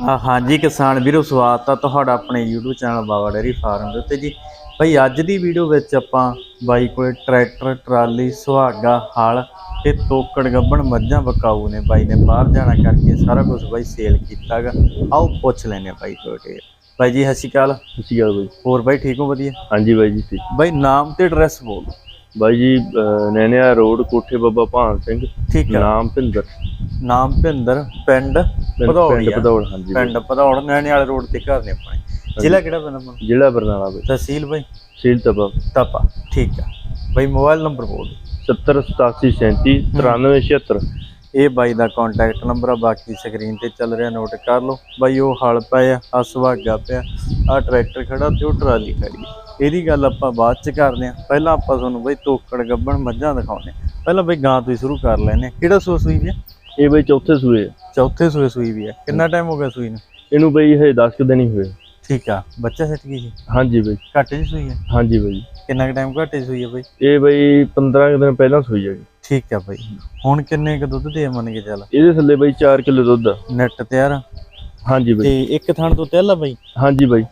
ਹਾਂਜੀ ਕਿਸਾਨ ਵੀਰੋ ਸਵਾਗਤ ਆ ਤੁਹਾਡਾ ਆਪਣੇ YouTube channel Baba dairy farm ਦੇ ਉੱਤੇ ਜੀ। ਭਾਈ ਅੱਜ ਦੀ ਵੀਡੀਓ ਵਿੱਚ ਆਪਾਂ ਬਾਈ ਕੋਲੇ ਟਰੈਕਟਰ ਟਰਾਲੀ ਸੁਹਾਗਾ ਹਲ ਤੇ ਤੋਕੜ ਗੱਬਣ ਮੱਝਾਂ ਬਕਾਊ ਨੇ। ਬਾਈ ਨੇ ਬਾਹਰ ਜਾਣਾ ਕਰਕੇ ਸਾਰਾ ਕੁਝ ਬਾਈ ਸੇਲ ਕੀਤਾਗਾ। ਆਓ ਪੁੱਛ ਲੈਨੇ ਆ ਬਾਈ ਕੋਲੇ ਬਾਈ ਜੀ ਸਤਿ ਸ਼੍ਰੀ ਅਕਾਲ। ਸਤਿ ਸ਼੍ਰੀ ਅਕਾਲ ਬਾਈ। ਹੋਰ ਬਾਈ ਠੀਕ ਹੋ ਵਧੀਆ? ਹਾਂਜੀ ਬਾਈ ਜੀ ਠੀਕ। ਬਾਈ ਨਾਮ ਤੇ ਐਡਰੈਸ ਬੋਲ। ਬਾਈ ਜੀ ਨੈਣਿਆ ਰੋਡ ਕੋਠੇ ਬਾਬਾ ਭਾਨ ਸਿੰਘ। ਠੀਕ ਆ। ਨਾਮ ਭਿੰਦਰ। ਨਾਮ ਭਿੰਦਰ ਪਿੰਡ ਪਿੰਡ ਭਦੌੜ ਪਦੌੜ ਹਾਂਜੀ ਬਾਈ। ਪਿੰਡ ਭਦੌੜ ਨੈਣੇ ਵਾਲੇ ਰੋਡ ਤੇ ਘਰ ਨੇ ਆਪਣੇ। ਜ਼ਿਲ੍ਹਾ ਕਿਹੜਾ ਪੈਂਦਾ ਆਪਣਾ? ਜ਼ਿਲ੍ਹਾ ਬਰਨਾਲਾ ਬਾਈ। ਤਹਿਸੀਲ ਬਾਈ? ਸੀਲ ਤਬਾ ਤਪਾ ਠੀਕ ਆ। ਬਾਈ ਮੋਬਾਈਲ ਨੰਬਰ ਬੋਲ 70 87 37 93 76 ਇਹ ਬਾਈ ਦਾ ਕੰਟੈਕਟ ਨੰਬਰ ਆ ਬਾਕੀ ਸਕਰੀਨ ਤੇ ਚੱਲ ਰਿਹਾ ਨੋਟ ਕਰ ਲਓ। ਬਾਈ ਉਹ ਹਲ ਪਿਆ ਆ ਸੁਹਾਗਾ ਪਿਆ ਆ ਟਰੈਕਟਰ ਖੜਾ ਤੇ ਉਹ ਟਰਾਲੀ ਖੜੀ ਆ। ਇਹਦੀ ਗੱਲ ਆਪਾਂ ਬਾਅਦ ਚ ਕਰਦੇ ਆ। ਪਹਿਲਾਂ ਆਪਾਂ ਤੁਹਾਨੂੰ ਬਾਈ ਤੋਕੜ ਗੱਬਣ ਮੱਝਾਂ ਦਿਖਾਉਣੇ ਆ। ਪਹਿਲਾਂ ਬਾਈ ਗਾਂ ਤੋਂ ਹੀ ਸ਼ੁਰੂ ਕਰ ਲੈਨੇ ਆ। ਕਿਹੜਾ ਸੂਆ ਸੂਈ ਵੀ ਆ ਇਹ ਬਾਈ ਚੌਥੇ ਸੂਏ ਆ। ਚੌਥੇ ਸੂਏ ਸੂਈ ਵੀ ਆ। ਕਿੰਨਾ ਟਾਈਮ ਹੋ ਗਿਆ ਸੂਈ ਨੂੰ? ਇਹਨੂੰ ਬਾਈ ਇਹ 10 ਕੁ ਦਿਨ ਹੀ ਹੋਏ। ਠੀਕ ਆ। ਬੱਚਾ ਸੱਟ ਗਈ ਸੀ? ਹਾਂਜੀ ਬਾਈ। ਘੱਟ ਜੀ ਸੂਈ ਆ? ਹਾਂਜੀ ਬਾਈ। ਕਿੰਨਾ ਕੁ ਟਾਈਮ ਘੱਟ ਜੀ ਸੂਈ ਆ ਬਾਈ? ਇਹ ਬਾਈ 15 ਕੁ ਦਿਨ ਪਹਿਲਾਂ ਸੂਈ ਜੀ। ਠੀਕ ਆ ਬਾਈ। ਹੁਣ ਕਿੰਨੇ ਕ ਦੁੱਧ ਦੇ ਮੰਨ ਕੇ ਚੱਲ? ਇਹਦੇ ਥੱਲੇ ਬਾਈ 4 ਕਿਲੋ ਦੁੱਧ ਆ। ਨੈਟ ਤਿਆਰ ਆ? ਹਾਂਜੀ ਬਾਈ। ਤੇ ਇੱਕ ਥਣ ਤੋਂ ਤਿਲ ਆ ਬਾਈ? ਹਾਂਜੀ ਬਾਈ।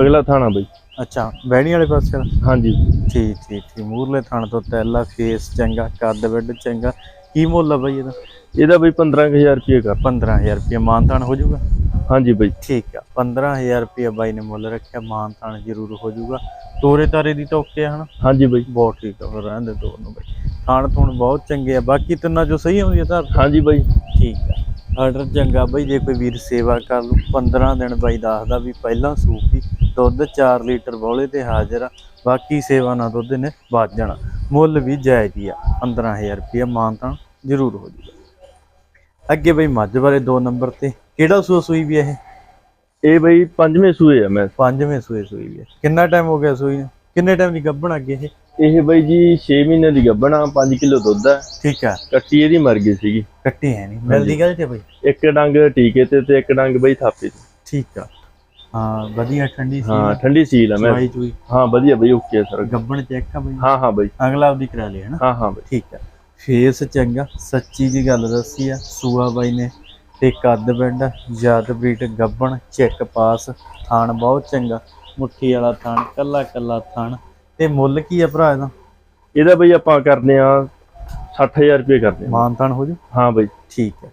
ਅਗਲਾ ਥਾਣਾ ਬਾਈ। ਅੱਛਾ ਬਹਿਣੀ ਵਾਲੇ ਪਾਸੇ ਦਾ ਹਾਂਜੀ। ਠੀਕ ਠੀਕ ਠੀਕ। ਮੂਰਲੇ ਥਣ ਤੋਂ ਤਿਲ ਆ ਫੇਸ ਚੰਗਾ ਕੱਦ ਵੱਡ ਚੰਗਾ। ਕੀ ਮੁੱਲ ਆ ਬਾਈ ਇਹਦਾ? ਇਹਦਾ ਬਾਈ 15000 ਰੁਪਏ ਕਰ। 15000 ਰੁਪਏ ਮਾਨਤਾਨ ਹੋ ਜਾਊਗਾ? ਹਾਂਜੀ ਬਾਈ। ਠੀਕ ਆ 15000 ਰੁਪਏ ਬਾਈ ਨੇ ਮੁੱਲ ਰੱਖਿਆ ਮਾਨਤਾਨ ਜ਼ਰੂਰ ਹੋ ਜਾਊਗਾ। ਤੋਰੇ ਤਾਰੇ ਦੀ ਤਾਂ ਓਕੇ ਹਨਾ? ਹਾਂਜੀ ਬਾਈ। ਬਹੁਤ ਠੀਕ ਆ ਫਿਰ ਰਹਿਣ ਦੇ ਤੋਰ ਨੂੰ ਬਾਈ। ਥਣ ਥੁਣ ਬਹੁਤ ਚੰਗੇ ਆ ਬਾਕੀ ਤਿੰਨਾਂ ਚੋਂ ਸਹੀ ਆਉਂਦੀ ਆ ਤਾਂ ਹਾਂਜੀ ਬਾਈ। ਠੀਕ ਆ। ਆਰਡਰ ਚੰਗਾ ਬਈ ਜੇ ਕੋਈ ਵੀਰ ਸੇਵਾ ਕਰ ਲੂ 15 ਦਿਨ ਬਾਈ ਦੱਸਦਾ ਵੀ ਪਹਿਲਾਂ ਸੂਪੀ ਦੁੱਧ 4 ਲੀਟਰ ਬੋਲੇ ਤੇ ਹਾਜ਼ਰ ਆ ਬਾਕੀ ਸੇਵਾ ਨਾਲ ਦੁੱਧ ਨੇ ਵੱਧ ਜਾਣਾ। ਮੁੱਲ ਵੀ ਜਾਇਜ਼ ਹੀ ਆ 15000 ਰੁਪਏ ਮਾਨਤਾਂ ਜ਼ਰੂਰ ਹੋ ਜੂਗਾ ਅੱਗੇ ਬਈ ਮੱਝ ਬਾਰੇ 2 ਨੰਬਰ ਤੇ ਕਿਹੜਾ ਸੂਆ ਸੂਈ ਵੀ ਇਹ? ਇਹ ਬਾਈ ਪੰਜਵੇਂ ਸੂਏ ਆ ਮੈਂ। ਪੰਜਵੇਂ ਸੂਏ ਸੂਈ ਵੀ ਕਿੰਨਾ ਟਾਈਮ ਹੋ ਗਿਆ ਸੂਈ ਨੂੰ? ਕਿੰਨੇ ਟਾਈਮ ਦੀ ਗੱਭਣ ਅੱਗੇ ਇਹ? ਇਹ ਬਾਈ ਜੀ 6 ਮਹੀਨੇ ਦੀ ਗੱਭਣਾ 5 ਕਿਲੋ ਦੁੱਧ ਆ। ਠੀਕ ਆ। ਕੱਟੀ ਇਹਦੀ ਮਰ ਗਈ ਸੀਗੀ। ਕੱਟੀ ਹੈ ਨਹੀਂ। ਮਿਲਦੀ ਗੱਲ ਤੇ ਬਈ? ਇੱਕ ਡੰਗ ਟੀਕੇ ਤੇ ਤੇ ਇੱਕ ਡੰਗ ਬਾਈ ਥਾਪੇ ਤੇ। ਠੀਕ ਆ। ਹਾਂ ਵਧੀਆ ਠੰਡੀ ਸੀ ਹਾਂ ਠੰਡੀ ਸੀਲ ਆ ਮੈਂ। ਚਵਾਈ ਚੂਈ ਹਾਂ ਵਧੀਆ ਬਾਈ ਓਕੇ ਸਰ। ਗੱਭਣ ਚੈੱਕ ਆ ਬਈ। ਹਾਂ ਹਾਂ ਬਾਈ। ਅਗਲਾ ਆਪਦੀ ਕਰਾ ਲਿਆ ਹਾਂ ਹਾਂ ਬਾਈ। ਠੀਕ ਆ। ਫੇਸ ਚੰਗਾ ਸੱਚੀ ਜੀ ਗੱਲ ਦੱਸੀ ਆ ਸੂਆ ਬਾਈ ਨੇ ਤੇ ਕੱਦ ਬੈਂਡ ਯਾਦ ਬਰੀਟ ਗੱਬਣ ਚੈੱਕ ਪਾਸ ਥਾਣ ਬਹੁਤ ਚੰਗਾ ਮੁੱਠੀ ਵਾਲਾ ਥਾਣ ਕੱਲਾ ਕੱਲਾ ਥਾਣ ਤੇ ਮੁੱਲ ਕੀ ਆ ਭਰਾ ਇਹਦਾ? ਇਹਦਾ ਬਾਈ ਆਪਾਂ ਕਰਦੇ ਆ 60000 ਰੁਪਏ ਕਰਦੇ ਆ ਮਾਨ ਤਾਣ ਹੋ ਜੂ? ਹਾਂ ਬਾਈ। ਠੀਕ ਹੈ।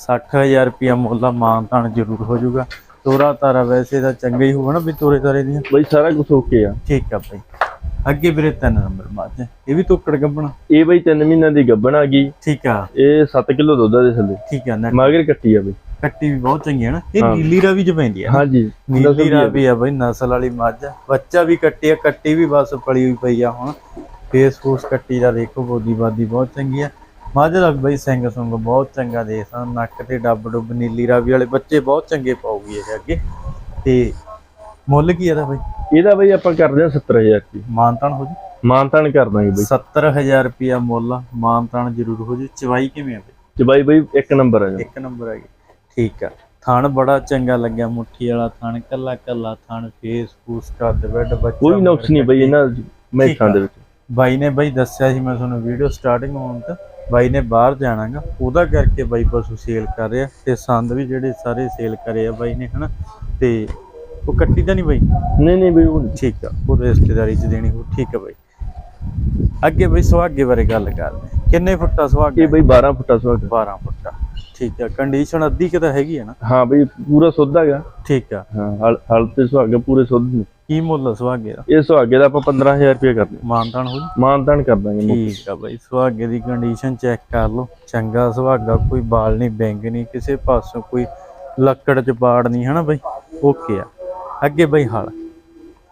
60000 ਰੁਪਿਆ ਮੁੱਲ ਆ ਮਾਨ ਤਾਣ ਜ਼ਰੂਰ ਹੋ ਜਾਊਗਾ ਤੋਰਾ ਤਾਰਾ ਵੈਸੇ ਤਾਂ ਚੰਗਾ ਹੀ ਨਾ ਵੀ ਤੋਰੇ ਤਾਰੇ ਦੀਆਂ। ਬਾਈ ਸਾਰਾ ਕੁਝ ਓਕੇ ਆ। ਠੀਕ ਆ ਬਾਈ। ਅੱਗੇ ਵੀਰੇ ਤਿੰਨ ਨੰਬਰ ਮੱਝ ਇਹ ਵੀ ਤੋਕੜ ਗੱਬਣਾ? ਇਹ ਬਾਈ 3 ਮਹੀਨਿਆਂ ਦੀ ਗੱਭਣ ਆ ਗਈ। ਠੀਕ ਆ। ਇਹ 7 ਕਿਲੋ ਦੁੱਧ ਦੇ ਥੱਲੇ। ਠੀਕ ਆ ਮਗਰ ਕੱਟੀ ਆ ਬਾਈ। ਕੱਟੀ ਵੀ ਬਹੁਤ ਚੰਗੀ ਹੈ ਨਾ। ਇਹ। ਨੀਲੀ ਰਾਵੀ ਚ ਪੈਂਦੀ ਹੈ? ਹਾਂਜੀ ਨੀਲੀ ਰਾਵੀ ਆ ਬਈ ਨਸਲ ਵਾਲੀ ਮੱਝ ਬੱਚਾ ਵੀ ਕੱਟੀ ਆ ਕੱਟੀ ਵੀ ਬਸ ਪਲੀ ਹੋਈ ਪਈ ਆ ਹੁਣ। ਫੇਸ ਫੂਸ ਕੱਟੀ ਦਾ ਦੇਖੋ ਬੋਦੀ ਬਾਦੀ ਬਹੁਤ ਚੰਗੀ ਆ। ਮੱਝ ਦਾ ਬਈ ਸਿੰਘ ਸੁੰਗ ਬਹੁਤ ਚੰਗਾ ਦੇਖਾਂ ਨੱਕ ਤੇ ਡੱਬ ਡੁੱਬ ਨੀਲੀ ਰਾਵੀ ਵਾਲੇ ਬੱਚੇ ਬਹੁਤ ਚੰਗੇ ਪਾਉਗੀ ਇਹ ਅੱਗੇ। ਤੇ ਮੁੱਲ ਕੀ ਇਹਦਾ ਬਈ? ਇਹਦਾ ਬਾਈ ਆਪਾਂ ਕਰਦੇ ਆ 70000 ਰੁਪਏ। ਮਾਨਤਾਨ ਹੋ ਜੂ। ਮਾਨਤਾਨ ਕਰ ਦਾਂਗੇ ਬਾਈ। 70000 ਰੁਪਿਆ ਮੁੱਲ ਆ, ਮਾਨਤਾਨ ਜ਼ਰੂਰ ਹੋ ਜੂ। ਚਵਾਈ ਕਿਵੇਂ ਆ ਬਈ? ਤੇ ਬਾਈ ਬਾਈ ਇੱਕ ਨੰਬਰ ਆ ਜਾ। ਇੱਕ ਨੰਬਰ ਹੈਗੇ ਠੀਕ ਆ। ਥਣ ਬੜਾ ਚੰਗਾ ਲੱਗਿਆ ਮੁੱਠੀ ਵਾਲਾ ਥਣ ਕੱਲਾ ਕੱਲਾ ਥਣ ਫੇਸ ਫੂਸ ਕੱਦ ਬੈੱਡ ਬੱਚਾ ਕੋਈ ਨੁਕਸ ਨਹੀਂ ਬਾਈ ਇਹਨਾਂ ਮੈਥਾਂ ਦੇ ਵਿੱਚ। ਬਾਈ ਨੇ ਬਾਈ ਦੱਸਿਆ ਸੀ ਮੈਂ ਤੁਹਾਨੂੰ ਵੀਡੀਓ ਸਟਾਰਟਿੰਗ ਹੋਣ ਤੋਂ। ਬਾਈ ਨੇ ਬਾਹਰ ਜਾਣਾਗਾ ਉਹਦਾ ਕਰਕੇ ਬਾਈ ਪਸ਼ੂ ਸੇਲ ਕਰ ਰਿਹਾ। ਤੇ ਸੰਦ ਵੀ ਜਿਹੜੇ ਸਾਰੇ ਸੇਲ ਕਰੇ ਆ ਬਾਈ ਨੇ ਹਨਾ? ਤੇ ਉਹ ਕੱਟੀ ਤਾਂ ਨਹੀਂ ਬਾਈ? ਨਹੀਂ ਨਹੀਂ ਬਾਈ ਉਹ ਠੀਕ ਆ ਉਹ ਰਿਸ਼ਤੇਦਾਰੀ ਚ ਦੇਣੀ ਉਹ ਠੀਕ ਆ ਬਾਈ। ਅੱਗੇ ਬਾਈ ਸੁਹਾਗੇ ਬਾਰੇ ਗੱਲ ਕਰਦੇ। ਕਿੰਨੇ ਫੁੱਟਾ ਸੁਹਾਗਾ? ਇਹ ਬਾਈ 12 ਫੁੱਟਾ ਸੁਹਾਗਾ। 12 ਫੁੱਟਾ ਠੀਕ ਆ। ਕੰਡੀਸ਼ਨ ਅੱਧੀ ਕਿਤਾ ਹੈਗੀ ਹੈ ਨਾ? ਹਾਂ ਬਈ ਪੂਰਾ ਸੁੱਧ ਹੈਗਾ। ਠੀਕ ਆ। ਹਾਂ ਹਲ ਤੇ ਸੁਹਾਗੇ ਪੂਰੇ ਸੁੱਧ ਨੇ। ਕੀ ਮੁੱਲ ਆ ਸੁਹਾਗੇ ਦਾ? ਇਹ ਸੁਹਾਗੇ ਦਾ ਆਪਾਂ 15000 ਰੁਪਏ ਕਰਦੇ ਮਾਨਤਾਨ ਹੋ ਜੂ ਮਾਨਤਾਨ ਕਰ ਦਾਂਗੇ। ਠੀਕ ਆ ਬਾਈ ਸੁਹਾਗੇ ਦੀ ਕੰਡੀਸ਼ਨ ਚੈੱਕ ਕਰ ਲਓ। ਚੰਗਾ ਸੁਹਾਗਾ ਕੋਈ ਬਾਲ ਨਹੀਂ ਬੈਂਗ ਨਹੀਂ ਕਿਸੇ ਪਾਸੋਂ ਕੋਈ ਲੱਕੜ ਚ ਪਾੜ ਨਹੀਂ ਹਨਾ ਬਾਈ? ਓਕੇ ਆ। ਅੱਗੇ ਬਾਈ ਹਲ।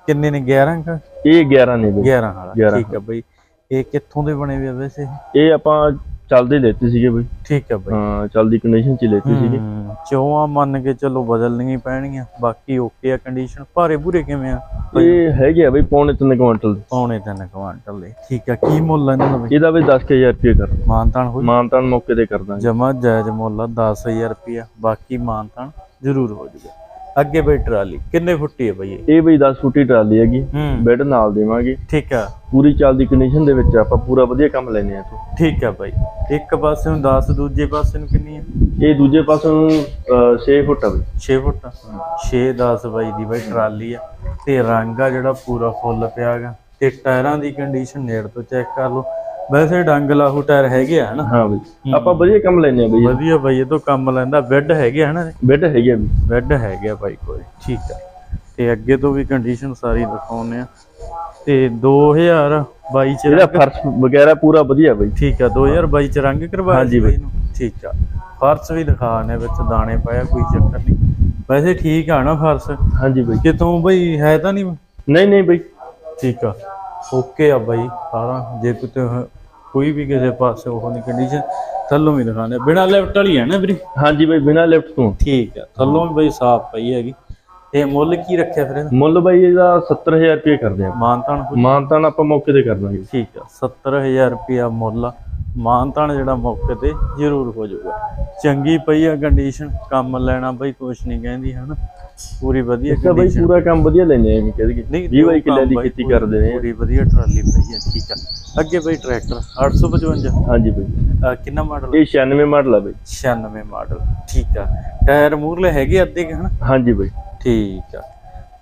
ਕਿੰਨੇ ਨੇ? 11 ਕਾ? ਇਹ 11 ਨੇ ਬਈ। 11 ਹਲ 11 ਠੀਕ ਆ ਬਾਈ। ਇਹ ਕਿੱਥੋਂ ਦੇ ਬਣੇ ਹੋਏ ਆ ਵੈਸੇ? ਇਹ ਆਪਾਂ ਚੱਲਦੇ ਲੈਤੇ ਸੀਗੇ ਬਈ। ਠੀਕ ਆ ਬਾਈ। ਹਾਂ ਚੱਲਦੀ ਕੰਡੀਸ਼ਨ ਚ ਹੀ ਲੈਤੇ ਸੀਗੇ। ਹੂੰ, ਚੌਆਂ ਮੰਨ ਕੇ ਚਲੋ ਬਦਲਣੀਆਂ ਹੀ ਪੈਣਗੀਆਂ। ਬਾਕੀ ਓਕੇ ਆ ਕੰਡੀਸ਼ਨ ਭਾਰੇ ਭੂਰੇ ਕਿਵੇਂ ਆ? ਇਹ ਹੈਗੇ ਆ ਬਈ ਪੌਣੇ 3 ਕੁਇੰਟਲ। ਪੌਣੇ ਤਿੰਨ ਕੁਆਂਟਲ ਦੇ। ਠੀਕ ਆ ਕੀ ਮੁੱਲ ਆ ਇਹਨਾਂ ਦਾ ਬਾਈ? ਇਹਦਾ ਬਈ 10000 ਰੁਪਏ ਕਰ। ਮਾਨਤਾਨ ਹੋ ਮਾਨਤਾਨ ਮੌਕੇ ਤੇ ਕਰ ਦਾਂਗੇ। ਜਮਾ ਜਾਇਜ਼ ਮੁੱਲ ਆ 10000 ਰੁਪਿਆ ਬਾਕੀ ਮਾਨਤਾਨ ਜ਼ਰੂਰ ਹੋ ਜੂਗਾ ਅੱਗੇ ਬਈ ਟਰਾਲੀ ਕਿੰਨੇ ਫੁੱਟੀ ਹੈ ਬਈ ਇਹ? ਬਈ 10 ਫੁੱਟੀ ਟਰਾਲੀ ਹੈਗੀ ਬੈੱਡ ਨਾਲ ਦੇਵਾਂਗੇ। ਠੀਕ ਆ। ਪੂਰੀ ਚੱਲਦੀ ਕੰਡੀਸ਼ਨ ਦੇ ਵਿੱਚ ਆਪਾਂ ਪੂਰਾ ਵਧੀਆ ਕੰਮ ਲੈਨੇ ਆ ਤੋਂ ਠੀਕ ਆ ਬਾਈ। ਇੱਕ ਪਾਸੇ ਨੂੰ 10 ਦੂਜੇ ਪਾਸੇ ਨੂੰ ਕਿੰਨੀ ਆ? ਇਹ ਦੂਜੇ ਪਾਸੋਂ 6 ਫੁੱਟ ਆ ਬਈ। 6 ਫੁੱਟ 6 10 ਬਾਈ ਦੀ ਬਾਈ ਟਰਾਲੀ ਆ। ਤੇ ਰੰਗ ਆ ਜਿਹੜਾ ਪੂਰਾ ਫੁੱਲ ਪਿਆਗਾ ਤੇ ਟਾਇਰਾਂ ਦੀ ਕੰਡੀਸ਼ਨ ਨੇੜ ਤੋਂ ਚੈੱਕ ਕਰ ਲਓ। ਵੈਸੇ ਡੰਗ ਲਾਹੂ ਟਾਇਰ ਹੈਗੇ ਆ ਹਨਾ? ਹਾਂ ਬਈ। ਆਪਾਂ ਵਧੀਆ ਕੰਮ ਲੈਨੇ ਆ ਬਈ। ਵਧੀਆ ਬਾਈ ਇਹ ਤੋਂ ਕੰਮ ਲੈਂਦਾ। ਬੈੱਡ ਹੈਗੇ ਹਨਾ ਬੈੱਡ ਹੈਗੇ ਬਈ। ਬੈੱਡ ਹੈਗੇ ਆ ਬਾਈ ਕੋਈ ਠੀਕ ਆ। ਤੇ ਅੱਗੇ ਤੋਂ ਵੀ ਕੰਡੀਸ਼ਨ ਸਾਰੀ ਦਿਖਾਉਨੇ ਆ। ਤੇ 2022 ਚ ਇਹਦਾ ਫਰਸ਼ ਵਗੈਰਾ ਪੂਰਾ ਵਧੀਆ ਬਈ। ਠੀਕ ਆ 2022 ਚ ਰੰਗ ਕਰਵਾਇਆ ਹਾਂਜੀ ਬਾਈ। ਠੀਕ ਆ। ਫਰਸ਼ ਵੀ ਦਿਖਾਣੇ ਵਿੱਚ ਦਾਣੇ ਪਾਇਆ ਕੋਈ ਚੱਕਰ ਨਹੀਂ। ਵੈਸੇ ਠੀਕ ਆ ਨਾ ਫਰਸ਼? ਹਾਂਜੀ ਬਈ। ਕਿਤੋਂ ਬਈ ਹੈ ਤਾਂ ਨਹੀਂ? ਨਹੀਂ ਨਹੀਂ ਬਈ। ਠੀਕ ਆ। ਓਕੇ ਆ ਬਾਈ ਸਾਰਾ। ਜੇ ਕਿਤੇ ਕੋਈ ਵੀ ਕਿਸੇ ਪਾਸੇ ਉਹ ਨਹੀਂ ਕੰਡੀਸ਼ਨ ਥੱਲੋਂ ਵੀ ਦਿਖਾਣੇ ਬਿਨਾ ਲੈਫਟ ਵਾਲੀ ਹੈ ਨਾ ਵੀਰੇ? ਹਾਂਜੀ ਬਈ ਬਿਨਾ ਲਿਫਟ ਤੋਂ। ਠੀਕ ਆ ਥੱਲੋਂ ਵੀ ਬਈ ਸਾਫ਼ ਪਈ ਹੈਗੀ। ਤੇ ਮੁੱਲ ਕੀ ਰੱਖਿਆ ਫਿਰ ਇਹਦਾ? ਮੁੱਲ ਬਈ ਇਹਦਾ 70000 ਰੁਪਏ ਕਰਦੇ ਆ। ਮਾਨਤਾਨ ਮਾਨਤਾਨ ਆਪਾਂ ਮੌਕੇ ਤੇ ਕਰ ਦਾਂਗੇ। ਠੀਕ ਆ 70000 ਰੁਪਿਆ ਮੁੱਲ। ਮਾਨਤਾਨ ਜਿਹੜਾ ਮੌਕੇ ਤੇ ਜ਼ਰੂਰ ਹੋ ਜਾਊਗਾ। ਚੰਗੀ ਪਈ ਆ ਕੰਡੀਸ਼ਨ ਕੰਮ ਲੈਣਾ ਬਈ ਕੁਛ ਨਹੀਂ ਕਹਿੰਦੀ ਹਨਾ? ਪੂਰੀ ਵਧੀਆ ਤਾਂ ਬਈ ਪੂਰਾ ਕੰਮ ਵਧੀਆ ਲੈਨੇ ਆ ਕਹਿ ਦਈਏ ਨਹੀਂ 20 ਬਾਈ ਕੰਮ ਕਿੱਲੇ ਦੀ ਖੇਤੀ ਕਰਦੇ ਨੇ। ਪੂਰੀ ਵਧੀਆ ਟਰਾਲੀ ਪਈ ਆ ਠੀਕ ਆ। ਅੱਗੇ ਬਈ ਟਰੈਕਟਰ 855 ਹਾਂਜੀ ਬਈ। ਅਹ ਕਿੰਨਾ ਮਾਡਲ ਇਹ 96 ਮਾਡਲ ਆ ਬਈ। 96 ਮਾਡਲ ਠੀਕ ਆ। ਟਾਇਰ ਮੂਰਲੇ ਹੈਗੇ ਅੱਧੇ ਕਿ ਹਨਾ? ਹਾਂਜੀ ਬਈ। ਠੀਕ ਆ।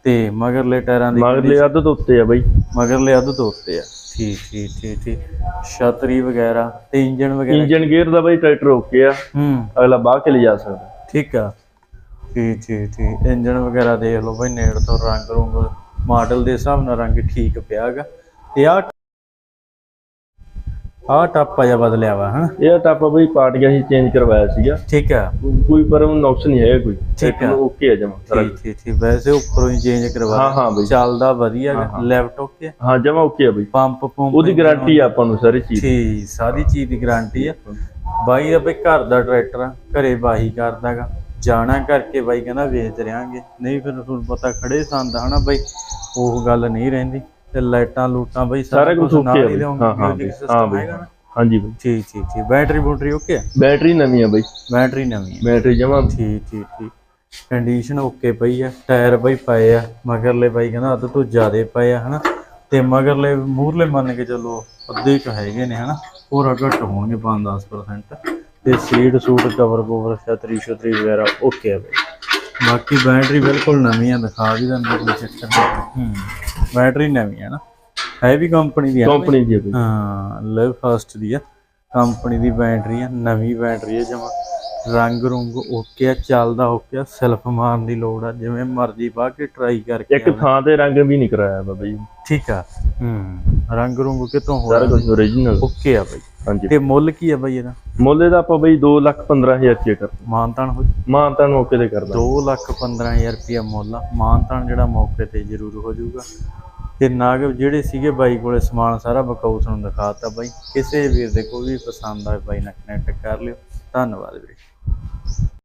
ਤੇ ਮਗਰਲੇ ਟਾਇਰਾਂ ਦੀ ਮਗਰਲੇ ਅੱਧ ਤੋਂ ਉੱਤੇ ਆ ਬਈ। ਮਗਰਲੇ ਅੱਧ ਤੋਂ ਉੱਤੇ ਆ। ਠੀਕ ਠੀਕ ਠੀਕ ਠੀਕ। ਛਤਰੀ ਵਗੈਰਾ ਤੇ ਇੰਜਨ ਵਗੈਰਾ? ਇੰਜਨ ਗੇਅਰ ਦਾ ਬਈ ਟਰੈਕਟਰ ਓਕੇ ਆ। ਹੂੰ। ਅਗਲਾ ਬਾਹ ਕੇ ਲਿਜਾ ਸਕਦਾ। ਠੀਕ ਆ। ਠੀਕ ਠੀਕ ਠੀਕ ਇੰਜਨ ਵਗੈਰਾ ਦੇਖ ਲਓ ਬਈ ਨੇੜ ਤੋਂ ਰੰਗ ਰੁੰਗ ਮਾਡਲ ਦੇ ਹਿਸਾਬ ਨਾਲ ਰੰਗ ਠੀਕ ਪਿਆਗਾ ਤੇ ਆ ਆ ਟਾਪਾ ਜਿਹਾ ਬਦਲਿਆ ਵਾ ਹਨਾ? ਇਹ ਟਾਪਾ ਬਈ ਪਾਰਟ ਗਿਆ ਸੀ ਚੇਂਜ ਕਰਵਾਇਆ ਸੀਗਾ। ਠੀਕ ਆ। ਕੋਈ ਪਰ ਉਹ ਨੁਕਸ ਨਹੀਂ ਹੈਗਾ ਕੋਈ। ਠੀਕ ਆ। ਓਕੇ ਆ ਜਮਾ ਠੀਕ ਠੀਕ ਠੀਕ। ਵੈਸੇ ਉੱਪਰੋਂ ਹੀ ਚੇਂਜ ਕਰਵਾ ਹਾਂ ਹਾਂ ਬਈ। ਚੱਲਦਾ ਵਧੀਆ ਲੈਪਟਾਪ ਕੇ ਹਾਂ। ਜਮਾ ਓਕੇ ਆ ਬਈ। ਪੰਪ ਪੰਪ ਉਹਦੀ ਗਾਰੰਟੀ ਆ ਆਪਾਂ ਨੂੰ ਸਾਰੀ ਚੀਜ਼ ਠੀਕ ਸਾਰੀ ਚੀਜ਼ ਦੀ ਗਾਰੰਟੀ ਆ। ਬਾਈ ਦਾ ਬਈ ਘਰ ਦਾ ਟਰੈਕਟਰ ਆ ਘਰੇ ਬਾਈ ਕਰਦਾਗਾ ਜਾਣਾ ਕਰਕੇ ਬਾਈ ਕਹਿੰਦਾ ਵੇਚ ਰਿਆਂਗੇ ਨਹੀਂ ਫਿਰ ਤੁਹਾਨੂੰ ਪਤਾ ਖੜੇ ਸੰਦ ਹਨਾ ਬਾਈ ਉਹ ਗੱਲ ਨਹੀਂ ਰਹਿੰਦੀ। ਤੇ ਲਾਈਟਾਂ ਲੂਟਾਂ ਬਾਈ ਸਾਰਾ ਕੁਝ ਨਾਲ ਹੀ ਲਿਆਉਂਗੇ, ਹਾਂ ਹਾਂ ਹਾਂ ਨਾ? ਹਾਂਜੀ ਬਈ। ਠੀਕ ਠੀਕ ਠੀਕ। ਬੈਟਰੀ ਬੂਟਰੀ ਓਕੇ ਆ? ਬੈਟਰੀ ਨਵੀਂ ਆ ਬਈ। ਬੈਟਰੀ ਨਵੀਂ ਆ। ਬੈਟਰੀ ਜਮਾ। ਠੀਕ ਠੀਕ ਠੀਕ। ਕੰਡੀਸ਼ਨ ਓਕੇ ਪਈ ਆ। ਟਾਇਰ ਬਈ ਪਏ ਆ। ਮਗਰਲੇ ਬਾਈ ਕਹਿੰਦਾ ਅੱਧ ਤੋਂ ਜ਼ਿਆਦੇ ਪਏ ਆ ਹਨਾ। ਤੇ ਮਗਰਲੇ ਮੂਰਲੇ ਮੰਨ ਕੇ ਚੱਲੋ ਅੱਧੇ ਕ ਹੈਗੇ ਨੇ ਹਨਾ। ਹੋਰ ਘੱਟ ਹੋਣਗੇ 5-10% ਤੇ ਸੀਟ ਸੂਟ ਕਵਰ ਕਵਰ ਛਤਰੀ ਛਤਰੀ ਵਗੈਰਾ ਓਕੇ ਆ ਬਈ। ਬਾਕੀ ਬੈਟਰੀ ਬਿਲਕੁਲ ਨਵੀਂ ਆ ਦਿਖਾ ਵੀ ਦਿੰਦਾ ਕੋਈ ਚੱਕਰ ਨਹੀਂ। ਹੂੰ। ਬੈਟਰੀ ਨਵੀਂ ਆ ਨਾ। ਹੈ ਵੀ ਕੰਪਨੀ ਦੀ ਆ? ਕੰਪਨੀ ਦੀ ਆ ਹਾਂ ਲਿਵ ਫਸਟ ਦੀ ਆ। ਕੰਪਨੀ ਦੀ ਬੈਟਰੀ ਆ ਨਵੀਂ ਬੈਟਰੀ ਆ ਜਮਾ। ਰੰਗ ਰੁੰਗ ਓਕੇ ਆ ਚੱਲਦਾ ਓਕੇ ਆ ਸੈਲਫ ਮਾਰਨ ਦੀ ਲੋੜ ਆ ਜਿਵੇਂ ਮਰਜ਼ੀ ਪਾ ਕੇ ਟਰਾਈ ਕਰਕੇ ਇੱਕ ਥਾਂ ਤੇ ਰੰਗ ਵੀ ਨਹੀਂ ਕਰਾਇਆ ਬਾਬਾ ਜੀ ਠੀਕ ਆ। ਹੂੰ। ਰੰਗ ਰੁੰਗ ਕਿਤੋਂ ਸਾਰਾ ਹੋਇਆ ਕੁਝ ਓਰੀਜਨਲ ਓਕੇ ਆ ਬਈ। ਹਾਂਜੀ। ਤੇ ਮੁੱਲ ਕੀ ਆ ਬਈ ਇਹਦਾ? ਮੁੱਲ ਇਹਦਾ ਆਪਾਂ ਬਈ 2 ਲੱਖ 15000 ਰੁਪਏ ਕਰ ਮਾਨਤਾਨ ਹੋ ਮਾਨਤਾਨ ਮੌਕੇ ਤੇ ਕਰਦਾ 2 ਲੱਖ 15000 ਰੁਪਇਆ ਮੁੱਲ ਆ। ਮਾਨਤਾਨ ਜਿਹੜਾ ਮੌਕੇ ਤੇ ਜ਼ਰੂਰ ਹੋ ਜਾਊਗਾ ਤੇ ਨਾਗ ਜਿਹੜੇ ਸੀਗੇ ਬਾਈ ਕੋਲੇ ਸਮਾਨ ਸਾਰਾ ਬਕਾਊਸ ਨੂੰ ਦਿਖਾਤਾ ਬਾਈ। ਕਿਸੇ ਵੀਰ ਦੇ ਕੋਈ ਵੀ ਪਸੰਦ ਆਏ ਬਾਈ ਨਾਲ ਕਨੈਕਟ ਕਰ ਲਿਓ। ਧੰਨਵਾਦ ਵੀਰੇ।